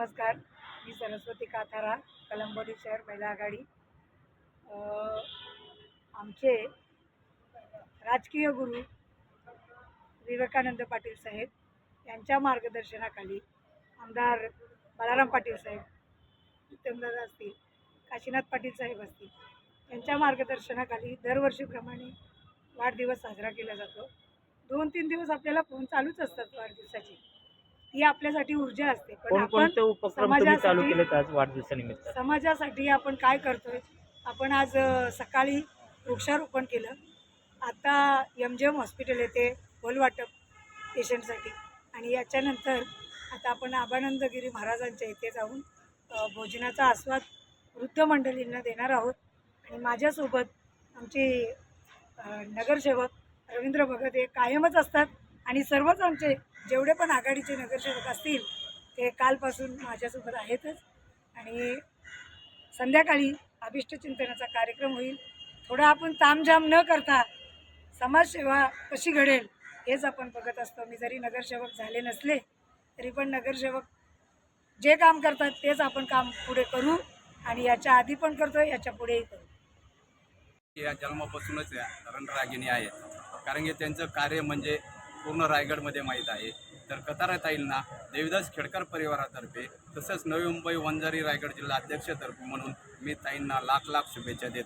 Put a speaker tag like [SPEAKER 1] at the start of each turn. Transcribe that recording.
[SPEAKER 1] नमस्कार. मी सरस्वती काथारा कलंबोली शहर महिला आघाडी. आमचे राजकीय गुरु विवेकानंद पाटील साहेब यांच्या मार्गदर्शनाखाली आमदार बालाराम पाटील साहेब उत्तमदादा असतील काशीनाथ पाटील साहेब असतील यांच्या मार्गदर्शनाखाली दरवर्षीप्रमाणे वाढदिवस साजरा केला जातो. दोन तीन दिवस आपल्याला फोन चालूच असतात वाढदिवसाची. ती आपल्यासाठी ऊर्जा असते. पण आपण
[SPEAKER 2] कोणकोणते उपक्रम तुम्ही चालू
[SPEAKER 1] समाजासाठी-
[SPEAKER 2] केलेत आज वाढदिवसानिमित्त?
[SPEAKER 1] समाजासाठी आपण काय करतोय? आपण आज अ, सकाळी वृक्षारोपण केलं. आता एम जी एम हॉस्पिटल येथे वाटप पेशंटसाठी. आणि याच्यानंतर आता आपण आबानंदगिरी महाराजांच्या इथे जाऊन अ, भोजनाचा आस्वाद वृद्ध मंडळींना देणार आहोत. आणि माझ्यासोबत आमचे अ, नगरसेवक रवींद्र भगत हे कायमच असतात. आणि सर्वच आमचे जेवढे पण आघाडीचे नगरसेवक असतील ते कालपासून माझ्यासोबत आहेतच. आणि संध्याकाळी अभिष्ट चिंतनाचा कार्यक्रम होईल. थोडा आपण तामझाम न करता समाजसेवा कशी घडेल हेच आपण बघत असतो. मी जरी नगरसेवक झाले नसले तरी पण नगरसेवक जे काम करतात तेच आपण काम पुढे करू आणि याच्या आधी पण करतो याच्या पुढेही करू.
[SPEAKER 3] या जन्मापासूनच या रणरागिणी आहेत. कारण की त्यांचं कार्य म्हणजे पूर्ण रायगडमध्ये माहीत आहे. तर कतारा ताईंना देवीदास खेडकर परिवारातर्फे तसंच नवी मुंबई वंजारी रायगड जिल्हा अध्यक्षतर्फे म्हणून मी ताईंना लाख लाख शुभेच्छा देत